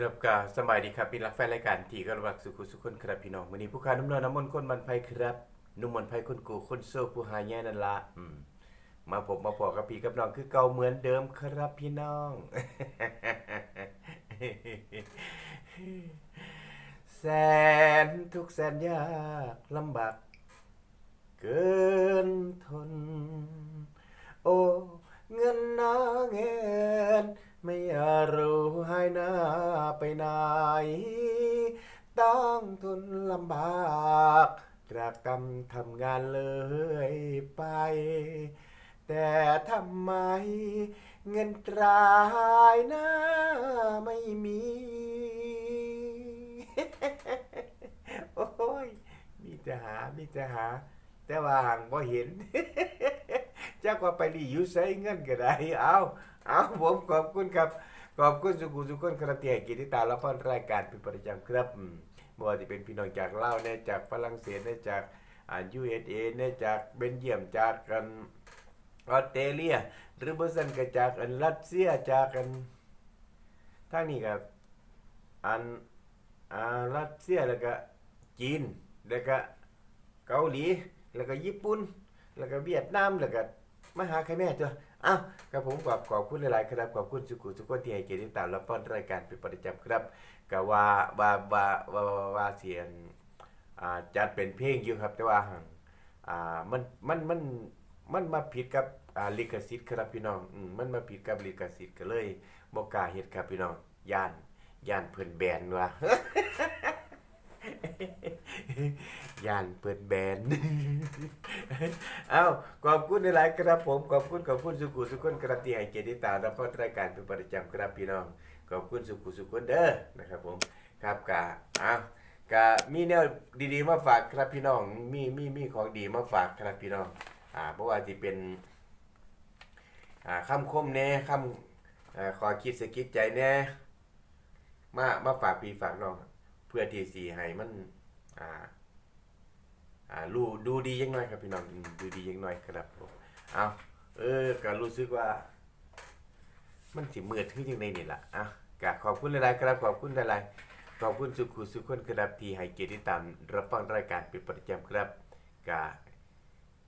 ครับกาสบายดีครับพี่รักแฟนรายการที่กระบักสุขุสุขคนครับพี่น้องวันนี้ผู้ค้าน้ำเนินน้ำมนต์คนบันไพครับนุ่มมนต์ไพคนกูคนโซ่ผู้หายแย่นั่นละอืมมาผมมาพอกับพี่กับน้องคือเก่าเหมือนเดิมครับพี่น้อง แสนทุกแสนยากลำบากเกินทน โอ้เงินน้าเงิน ไม่รู้หายหน้าไปไหน ต้องทนลำบากตรากรรมทำงานเลยไป แต่ทำไมเงินตรายหน้าไม่มี โอ้ย มีจะหา มีจะหา แต่ว่างบ่เห็น จักว่าไปรีอยู่ใช้เงินก็ได้ เอาเอาผมขอบคุณครับ ขอบคุณสุขุสุขคนครับที่ให้เกิจติตามรับฟังรายการเป็นประจำครับมบ่ว่าจะเป็นพี่น้องจากลาวเนี่ยจากฝรั่งเศสเนี่ยจากอ่า USA เอเนี่ยจากเบลเยียมจากกันออสเตรเลีย หรือบ่ซั่นก็จากอันรัสเซียจากกันทางนี้ครับอันอ่ารัสเซียแล้วก็จีนแล้วก็เกาหลีแล้วก็ญี่ปุ่นแล้วก็เวียดนามแล้วก็ มาหาใครแม่ตัวอ้าวกับผมขอบขอบคุณหลายๆครับขอบคุณสุขุทุกคนที่ให้เกียรติติดตามรับฟังรายการเป็นประจำครับก็ว่าว่าว่าว่าว่าว่าเสียงอ่าจัดเป็นเพลงอยู่ครับแต่ว่าหั่นอ่ามันมันมันมันมาผิดกับอ่าลิขสิทธิ์ครับพี่น้องอืมมันมาผิดกับลิขสิทธิ์ก็เลยบ่กล้าเฮ็ดครับพี่น้องย่านย่านเพิ่นแบนว่า ย่านเปิดแบนเอาขอบคุณหลายครับผม ขอบคุณขอบคุณสุขุสุขคนครับที่ให้เกียรติตามรับฟังรายการเป็นประจำครับพี่น้อง ขอบคุณสุขุสุขคนเด้อนะครับผมครับกะอ้าวกะมีแนวดีๆมาฝากครับพี่น้อง มีมีมีของดีมาฝากครับพี่น้องอ่าเพราะว่าที่เป็นอ่าคำคมแน่คำอ่าขอคิดสะกิดใจแน่มามาฝากพี่ฝากน้อง เพื่อที่สีให้มัน อ่า อ่ารูดูดียังน้อยครับพี่น้องดูดียังน้อยครับผมเอาเออก็รู้สึกว่า มันสิมืดขึ้นยังไงนี่ล่ะอะกะขอบคุณหลายๆครับขอบคุณหลายๆขอบคุณสุขุสุขคนครับที่ให้เกียรติตามรับฟังรายการเป็นประจำครับกะ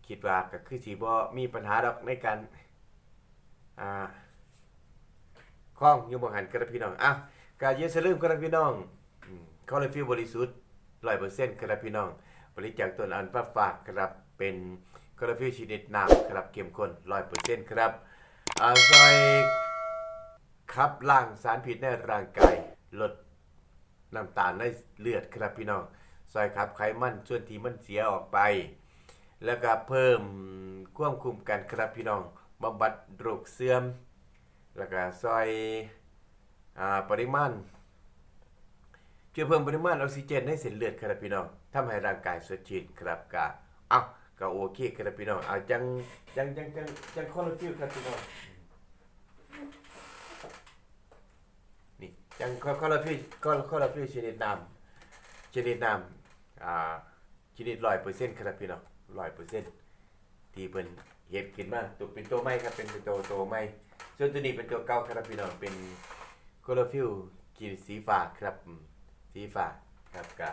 คิดว่าก็คือสิบ่มีปัญหาดอกในการอ่าคล้องอยู่บ่หันครับพี่น้องอะกะอย่าสลืมครับพี่น้อง คอลลาฟิลบริสุทธิ์ร้อยเปอร์เซ็นต์ครับพี่น้อง บริจาคต้นอันฟ้าฝากครับเป็นคอลลาฟิลชนิดน้ำครับเข้มข้นร้อยเปอร์เซ็นต์ครับอาซอยขับล้างสารพิษในร่างกายลดน้ำตาลในเลือดครับพี่น้องซอยขับไขมันส่วนที่มันเสียออกไป แล้วก็เพิ่มความคุมกันครับพี่น้องบำบัดโรคเสื่อม แล้วก็ซอยอาปริมาณ ช่วยเพิ่มปริมาณออกซิเจนในเส้นเลือดครับพี่น้องทำให้ร่างกายสดชื่นครับกะเอาก็โอเคครับพี่น้องเอาจังจังจังจังจังคอลลาฟิลครับพี่น้องนี่จังคอลลาฟิลคอลคอลลาฟิลชนิดน้ำชนิดน้ำอ่าชนิดร้อยเปอร์เซ็นต์ครับพี่น้องร้อยเปอร์เซ็นต์ที่เพิ่นเฮ็ดขึ้นมากตัวเป็นตัวใหม่ครับเป็นตัวตัวใหม่ส่วนตัวนี้เป็นตัวเก่าครับพี่น้องเป็นคอลลาฟิลกินสีฟ้าครับอืม สีฟ้าครับกะ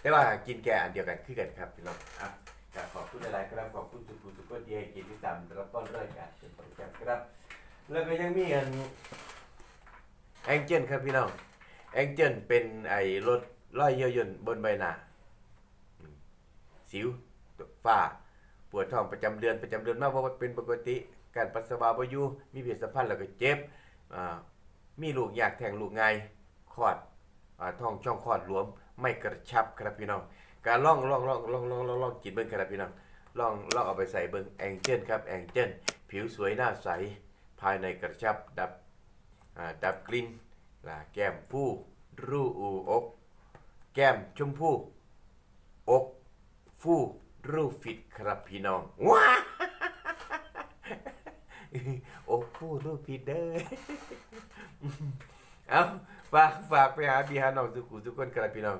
แต่ว่ากินแก่อันเดียวกันคือกันครับพี่น้องอะกะขอบคุณหลายๆครับขอบคุณทุกผู้ทุกคนที่ให้กินที่ตามรับต้อนรายการเป็นประจำครับ แล้วก็ยังมีอันแองเจิลครับพี่น้องแองเจิลเป็นไอ้รถรอยเยื่อหย่นบนใบหน้าสิวฝ้า ปวดท้องประจำเดือนประจำเดือนมากเพราะว่าเป็นปกติ การปัสสาวะบ่อยู่มีเพศสัมพันธ์แล้วก็เจ็บอ่ามีลูกอยากแทงลูกไงคลอด ท้องช่องคลอดหลวมไม่กระชับครับพี่น้อง การล่องล่องล่องล่องล่องล่องล่องกินเบิ้งครับพี่น้องล่องล่องเอาไปใส่เบิ้งแองเจิลครับแองเจิลผิวสวยหน้าใสภายในกระชับดับดับกลิ่นลาแก้มผู้รูอูอกแก้มชมพู่อกฟู่รูฟิตครับพี่น้องว้าอกฟู่รูฟิตเด้อ เอาฝากฝากไปหาพี่หาน้องทุกคนทุกคนครับพี่น้อง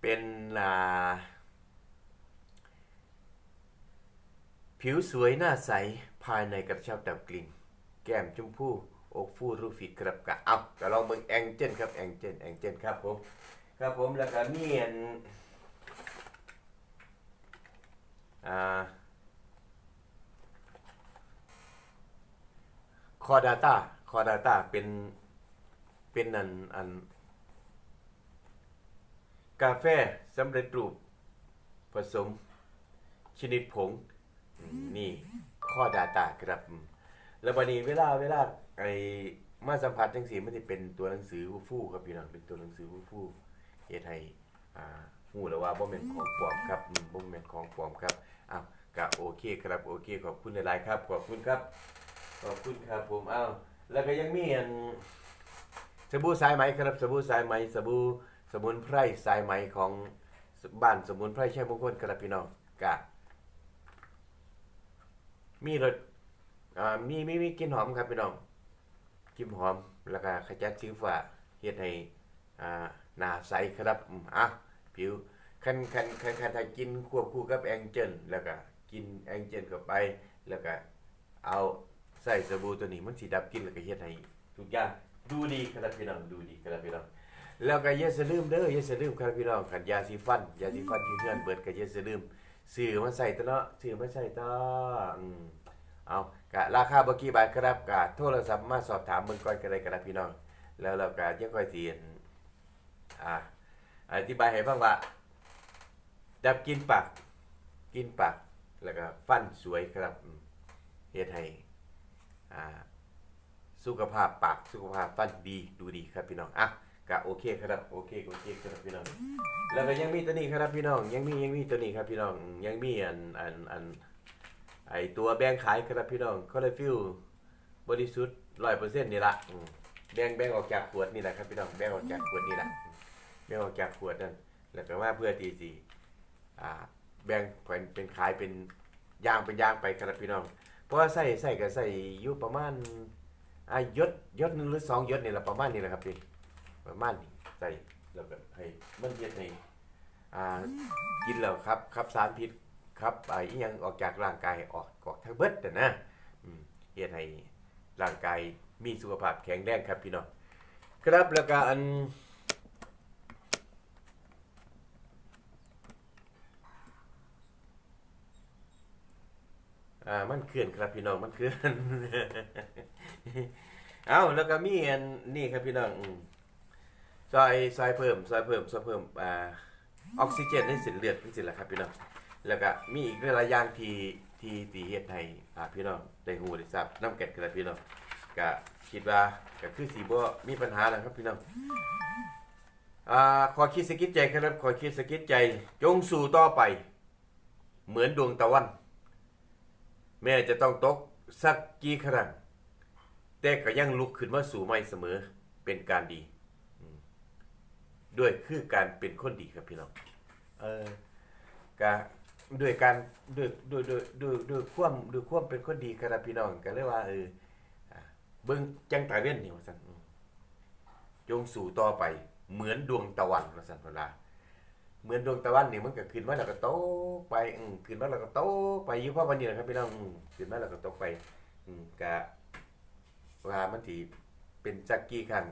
เป็นอ่าผิวสวยหน้าใส ภายในกระชับดับกลิ่น แก้มชมพู่อกฟูรูฟิกครับกะเอาก็ลองเบิ่งแองเจิลครับแองเจิลแองเจิลครับผมครับผมแล้วก็มีอันอ่าคอ Data คอ Data เป็น เป็นอันอัน กาแฟสำเร็จรูป ผสม ชนิดผง นี่ข้อ Data ครับแล้วบัดนี้เวลาเวลาไอ้มาสัมผัสจังสีมันจะเป็นตัวหนังสือฟู่ครับพี่น้องเป็นตัวหนังสือฟู่เฮ็ดให้อ่าฮู้แล้วว่าบ่แม่นของปลอมครับอืมบ่แม่นของปลอมครับอ้าวก็โอเคครับโอเคขอบคุณหลายๆครับ ขอบคุณครับ ขอบคุณครับผมอ้าวแล้วก็ยังมีอัน สบู่สายไหมครับสบู่สายไหมสบู่สมุนไพรสายไหมของบ้านสมุนไพรใชัยมงคลครับพี่น้องกะมีรสอ่ามีมีมีกลิ่นหอมครับพี่น้องกลิ่นหอมแล้วก็ขจัดสิวฟ้าเฮ็ดให้อ่าหน้าใสครับอะผิวคันคันคันคันถ้ากินควบคู่กับแองเจิลแล้วก็กินแองเจิลเข้าไป แล้วก็เอาใส่สบู่ตัวนี้มันสิดับกลินแล้วก็เฮ็ดให้ทุกอย่าง ดูดีครับพี่น้องดูดีครับพี่น้องแล้วก็อย่าลืมเด้ออย่าลืมครับพี่น้องคันยาสีฟันยาสีฟันที่เพื่อนเบิดก็อย่าลืมซื้อมาใส่ตะเนาะซื้อมาใส่ตะอืมเอากะราคาบ่กี่บาทครับกะโทรศัพท์มาสอบถามเบิ่งก่อนก็ได้ก็ได้พี่น้อง แล้วเราก็ยังค่อยสิอ่าอธิบายให้ฟังว่าดับกินปากกินปากแล้วก็ฟันสวยครับเฮ็ดให้อ่า สุขภาพปากสุขภาพฟันดีดูดีครับพี่น้องอะก็โอเคครับโอเคโอเคครับพี่น้อง แล้วก็ยังมีตัวนี้ครับพี่น้อง ยังมียังมีตัวนี้ครับพี่น้องยังมีอันอันอันไอตัวแบ่งขายครับพี่น้องคอลลฟิลบริสุทธิ์ร้อยเปอร์เซ็นต์นี่ละแบ่งแบ่งออกจากขวดนี่แหละครับพี่น้องแบ่งออกจากขวดนี่แหละแบ่งออกจากขวดนั่นแล้วก็มาเพื่อที่สิอ่าแบ่งเป็นเป็นขายเป็นยางเป็นยางไปครับพี่น้องเพราะว่าใส่ใส่ก็ใส่อยู่ประมาณ อายศยศหนึ่งหรือสองยศนี่แหละประมาณนี้แหละครับพี่ประมาณนี้ใส่แล้วก็ให้มันเย็นให้อ่ากินแล้วครับครับสารพิษครับไอ้อิหยังออกจากร่างกายออกออกทั้งเบิดแต่นะอืมเฮ็ดให้ร่างกายมีสุขภาพแข็งแรงครับพี่น้องครับแล้วก็อันอ่ามันเคลื่อนครับพี่น้องมันเคลื่อน เอาแล้วก็มีอันนี่ครับพี่น้องซอยซอยเพิ่มซอยเพิ่มซอยเพิ่มอ่าออกซิเจนในเส้นเลือดนี่สิแหละครับพี่น้องแล้วก็มีอีกหลายอย่างที่ที่ที่เฮ็ดให้อ่าพี่น้องได้ฮู้ได้ทราบนำกันกันพี่น้องก็คิดว่าก็คือสิบ่มีปัญหาแล้วครับพี่น้องอ่าขอคิดสะกิดใจครับขอคิดสะกิดใจ จงสู่ต่อไป เหมือนดวงตะวัน แม้จะต้องตกสักกี่ครั้ง แต่ก็ยังลุกขึ้นมาสู่ใหม่เสมอเป็นการดี ด้วยคือการเป็นคนดีครับพี่น้องเออก็ด้วยการด้วยด้วยด้วยด้วยด้วยความด้วยความเป็นคนดีครับพี่น้องก็เลยกว่าเออเบิ่งจังตาเว้นนี่ว่าซั่นจงสู่ต่อไป เหมือนดวงตะวันว่าซั่นเว่าเหมือนดวงตะวันนี่มันก็ขึ้นมาแล้วก็โตไปอืมขึ้นมาแล้วก็โตไปอยู่เพราะวันนี้นะครับพี่น้องอืมขึ้นมาแล้วก็โตไป อืมก็ ว่ามันสิเป็นจักกี่ครั้ง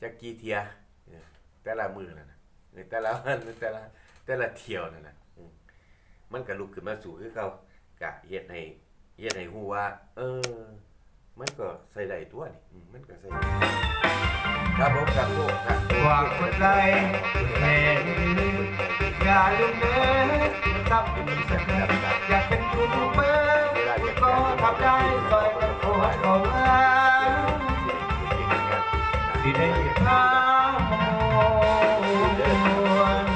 จักกี่เทียเออแต่ละมือนั่นน่ะแต่ละวันแต่ละแต่ละเที่ยวนั่นนะมันก็ลุกขึ้นมาสู่คือเขากะเฮ็ดให้เฮ็ดให้ฮู้ว่า เออ มันก็ใส่ได้ตัวนี่มันก็ใส่ครับผมครับผมครับฝากคนใดแห่งอย่าลืมเด้อซับสักครั้งอยากเป็นยูทูเบอร์ก็ทำได้ซอยกันโคตร ของเราที่ได้ข้ามวน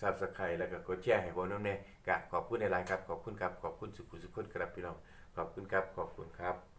ซับสไครต์แล้วก็กดแชร์ให้ผมน้ำเน่กะขอบคุณในไลน์ครับ ขอบคุณครับ ขอบคุณสุขุสุขคนครับพี่น้อง ขอบคุณครับ ขอบคุณครับ